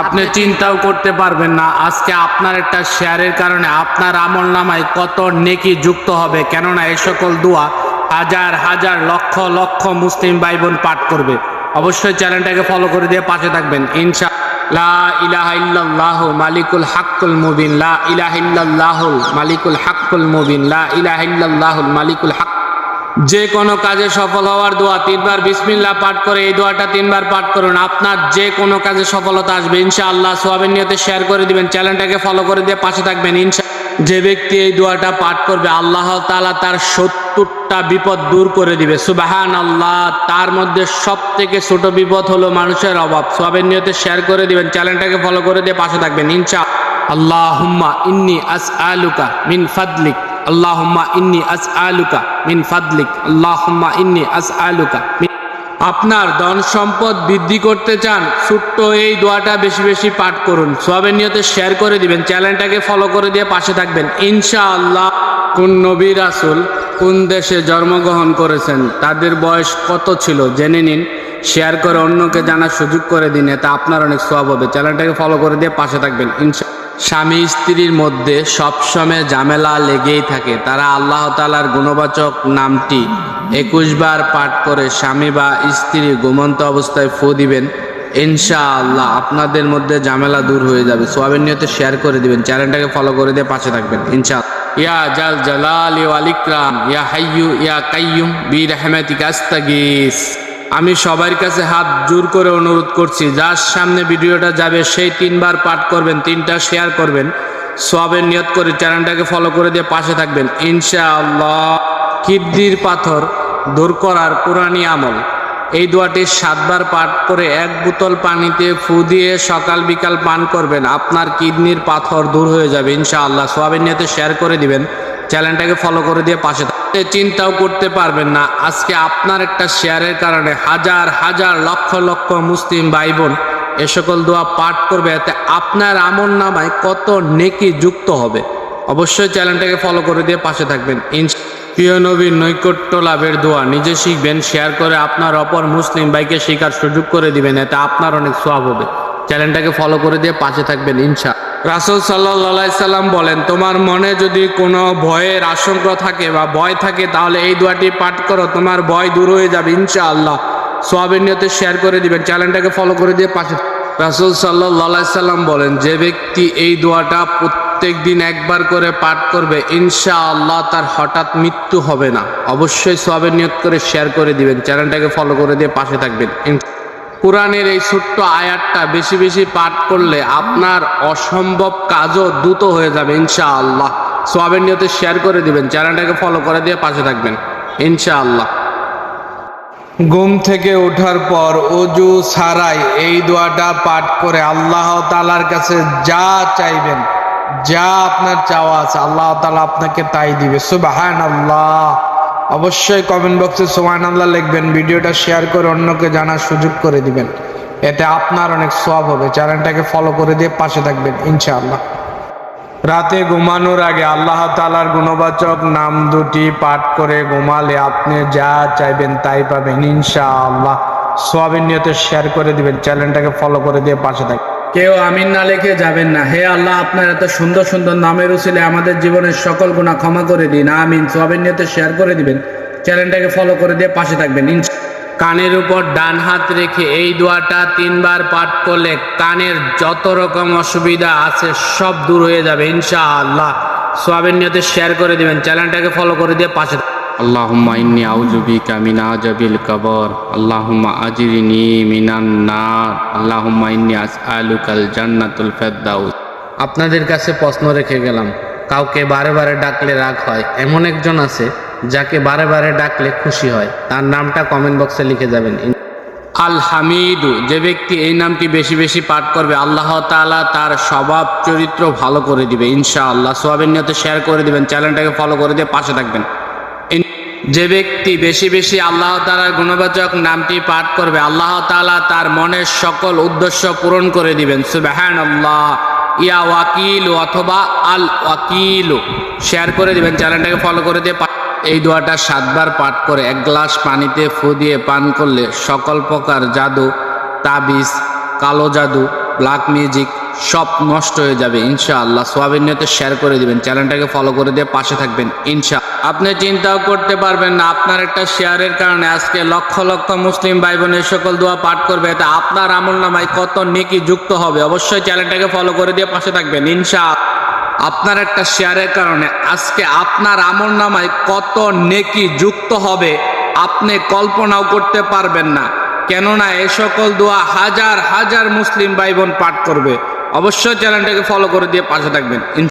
আপনি চিন্তাও করতে পারবেন না। আজকে আপনার একটা শেয়ারের কারণে আপনার আমল নামায় কত নেকি যুক্ত হবে। কেননা এই সকল দোয়া হাজার হাজার লক্ষ লক্ষ মুসলিম ভাই বোন পাঠ করবে। অবশ্যই চ্যানেলটাকে ফলো করে দিয়ে পাশে থাকবেন। ইনশা লা ইলাহা ইল্লাল্লাহ মালিকুল হাক্কুল মুবিন। লা ইলাহা মালিকুল হাক্কুল মুবিন। লা ইলাহা মালিকুল হক যে কোনো কাজে সফল হওয়ার দোয়া, তিনবার বিসমিল্লাহ পাঠ করে এই দোয়াটা তিনবার পাঠ করুন। আপনার যে কোনো কাজে সফলতা আসবে, ইনশাআল্লাহ সোয়াবের নিয়তে শেয়ার করে দিবেন, চ্যানেলটাকে ফলো করে দিয়ে পাশে থাকবেন, ইনশা যে ব্যক্তি এই দোয়াটা পাঠ করবে, আল্লাহ তাআলা তার সত্তরটা বিপদ দূর করে দিবে। সুবাহান আল্লাহ তার মধ্যে সব থেকে ছোট বিপদ হলো মানুষের অভাব। সোয়াবের নিয়তে শেয়ার করে দিবেন, চ্যানেলটাকে ফলো করে দিয়ে পাশে থাকবেন, ইনশা আল্লাহুম্মা ইন্নি আসআলুকা মিন ফাদলিক। আল্লাহুম্মা ইন্নি আসআলুকা মিন ফাদলিক আল্লাহুম্মা ইন্নি আসআলুকা মিন আপনার ধন সম্পদ বৃদ্ধি করতে চান, ছোট্ট এই দোয়াটা বেশি বেশি পাঠ করুন। সোয়াবের নিয়তে শেয়ার করে দিবেন চ্যানেলটাকে ফলো করে দিয়ে পাশে থাকবেন। ইনশাআল্লাহ, কোন নবী রাসূল কোন দেশে জন্মগ্রহণ করেছেন, তাদের বয়স কত ছিল জেনে নিন। শেয়ার করে অন্যকে জানার সুযোগ করে দিন, এতে আপনার অনেক সোয়াব হবে। চ্যানেলটাকে ফলো করে দিয়ে পাশে থাকবেন, ইনশা স্বামী স্ত্রীর মধ্যে সবসময় ঝামেলা লেগেই থাকে। তারা আল্লাহ তালার গুণবাচক নামটি একুশ বার পাঠ করে স্বামী বা স্ত্রী ঘুমন্ত অবস্থায় ফু দিবেন। ইনশাআল্লাহ আপনাদের মধ্যে ঝামেলা দূর হয়ে যাবে। সোয়াবের নিয়তে শেয়ার করে দিবেন। চ্যানেলটাকে ফলো করে দিয়ে পাশে থাকবেন। ইনশা ইয়া জাল জালাল ওয়াল ইকরাম, ইয়া হাইয়ু ইয়া কাইয়ুম বি রহমাতিকা আস্তাগিস। আমি সবার কাছে হাত জোর করে অনুরোধ করছি, যার সামনে ভিডিওটা যাবে সেই তিনবার পাঠ করবেন, তিনটা শেয়ার করবেন, সবের নিয়ত করে চ্যানেলটাকে ফলো করে দিয়ে পাশে থাকবেন। ইনশাআল্লাহ কিডনির পাথর দূর করার পুরানি আমল। এই দোয়াটি সাতবার পাঠ করে এক বোতল পানিতে ফু দিয়ে সকাল বিকাল পান করবেন, আপনার কিডনির পাথর দূর হয়ে যাবে, ইনশাআল্লাহ। সোয়াবের নিয়তে শেয়ার করে দিবেন চ্যানেলটাকে ফলো করে দিয়ে পাশে থাকবেন। চিন্তাও করতে পারবেন না। আজকে আপনার একটা শেয়ারের কারণে হাজার হাজার, লক্ষ লক্ষ মুসলিম ভাই বোন এ সকল দোয়া পাঠ করবে। এতে আপনার আমল নামায় কত নেকি যুক্ত হবে। অবশ্যই চ্যানেলটাকে ফলো করে দিয়ে পাশে থাকবেন। প্রিয় নবীর নৈকট্য লাভের দোয়া নিজে শিখবেন শেয়ার করে আপনার অপর মুসলিম ভাইকে শেখার সুযোগ করে দিবেন। এতে আপনার অনেক সোয়াব হবে। চ্যানেলটাকে ফলো করে দিয়ে পাশে থাকবেন, ইনশা রাসুল সাল্লাহ সাল্লাম বলেন, তোমার মনে যদি কোনো ভয়ের আশঙ্কা থাকে বা ভয় থাকে, তাহলে এই দোয়াটি পাঠ করো। তোমার ভয় দূর হয়ে যাবে ইনশা আল্লাহ সোয়াবের নিয়তে শেয়ার করে দিবেন, চ্যানেলটাকে ফলো করে দিয়ে পাশে রাসুল সাল্লাহ সাল্লাম বলেন, যে ব্যক্তি এই দোয়াটা প্রত্যেক দিন একবার করে পাঠ করবে ইনশা আল্লাহ তার হঠাৎ মৃত্যু হবে না। অবশ্যই সোয়াবের নিয়ত করে শেয়ার করে দিবেন, চ্যানেলটাকে ফলো করে দিয়ে পাশে থাকবেন কোরআনের এই ছোট্ট আয়াতটা বেশি বেশি পাঠ করলে আপনার অসম্ভব কাজও দ্রুত হয়ে যাবে, ইনশাআল্লাহ। সোয়াবের নিয়তে শেয়ার করে দিবেন, চ্যানেলটাকে ফলো করে দিয়ে পাশে থাকবেন, ইনশাআল্লাহ। ঘুম থেকে ওঠার পর অজু ছাড়াই এই দোয়াটা পাঠ করে আল্লাহ তালার কাছে যা চাইবেন, যা আপনার চাওয়া আছে, আল্লাহ তালা আপনাকে তাই দিবে সুবাহান আল্লাহ অবশ্যই কমেন্ট বক্সে সুবাহান আল্লাহ লিখবেন, ভিডিওটা শেয়ার করে অন্যকে জানার সুযোগ করে দিবেন। এতে আপনার অনেক সব হবে। চ্যানেলটাকে ফলো করে দিয়ে পাশে থাকবেন, ইনশাআল্লাহ। রাতে ঘুমানোর আগে আল্লাহ তালার গুণবাচক নাম দুটি পাঠ করে ঘুমালে আপনি যা চাইবেন তাই পাবেন, ইনশাআল্লাহ। সোয়াবিন নিয়তে শেয়ার করে দিবেন চ্যানেলটাকে ফলো করে দিয়ে পাশে থাকবেন। কেউ আমিন না লিখে যাবেন না। হে আল্লাহ, আপনার এত সুন্দর সুন্দর নামের উচিলে আমাদের জীবনের সকল গুণা ক্ষমা করে দিন। আমিন। সোয়াবিন নিয়তে শেয়ার করে দিবেন। চ্যানেলটাকে ফলো করে দিয়ে পাশে থাকবেন। কানের উপর ডান হাত রেখে এই দোয়াটা তিনবার পাঠ করলে কানের যত রকম অসুবিধা আছে সব দূর হয়ে যাবে, ইনশাআল্লাহ। সোয়াবের নিয়তে শেয়ার করে দিবেন। চ্যানেলটাকে ফলো করে দিয়ে পাশে আল্লাহুম্মা ইন্নি আউযুবিকা মিন আযাবিল কবর আল্লাহুম্মা আজিরনি মিনান নার আল্লাহুম্মা ইন্নি আসআলুকাল জান্নাতুল ফেরদাউস। আপনাদের কাছে প্রশ্ন রেখে গেলাম কাউকে বারে বারে ডাকলে রাগ হয়? এমন একজন আছে যাকে বারে বারে ডাকলে খুশি হয়। তার নামটা কমেন্ট বক্সে লিখে যাবেন। আল হামিদু যে ব্যক্তি এই নামটি বেশি বেশি পাঠ করবে আল্লাহ তালা তার স্বভাব চরিত্র ভালো করে দিবে ইনশাআল্লাহ। সোয়াবিন নিয়তে শেয়ার করে দিবেন চ্যানেলটাকে ফলো করে দিয়ে পাশে থাকবেন। যে ব্যক্তি বেশি বেশি আল্লাহ তাআলার গুণবাচক নামটি পাঠ করবে, আল্লাহ তাআলা তার মনের সকল উদ্দেশ্য পূরণ করে দিবেন। সুবাহান আল্লাহ ইয়া ওয়াকিল অথবা আল ওয়াকিল। শেয়ার করে দিবেন, চ্যানেলটাকে ফলো করে দিয়ে এই দোয়াটা সাতবার পাঠ করে এক গ্লাস পানিতে ফু দিয়ে পান করলে সকল প্রকার জাদু, তাবিজ, কালো জাদু ব্ল্যাক মিউজিক সব নষ্ট হয়ে যাবে, ইনশাআল্লাহ। সোয়াবিন নিয়তে শেয়ার করে দিবেন, চ্যানেলটাকে ফলো করে দিয়ে পাশে থাকবেন ইনশা আপনি চিন্তাও করতে পারবেন না, আপনার একটা শেয়ারের কারণে আজকে লক্ষ লক্ষ মুসলিম ভাই বোন এই সকল দোয়া পাঠ করবে এতে আপনার আমল নামায় কত নেকি যুক্ত হবে, অবশ্যই চ্যানেলটাকে ফলো করে দিয়ে পাশে থাকবেন ইনশা আপনার একটা শেয়ারের কারণে আজকে আপনার আমল নামায় কত নেকি যুক্ত হবে, আপনি কল্পনাও করতে পারবেন না। কেননা এ সকল দোয়া হাজার হাজার মুসলিম ভাই বোন পাঠ করবে। অবশ্যই চ্যানেলটাকে ফলো করে দিয়ে পাশে থাকবেন।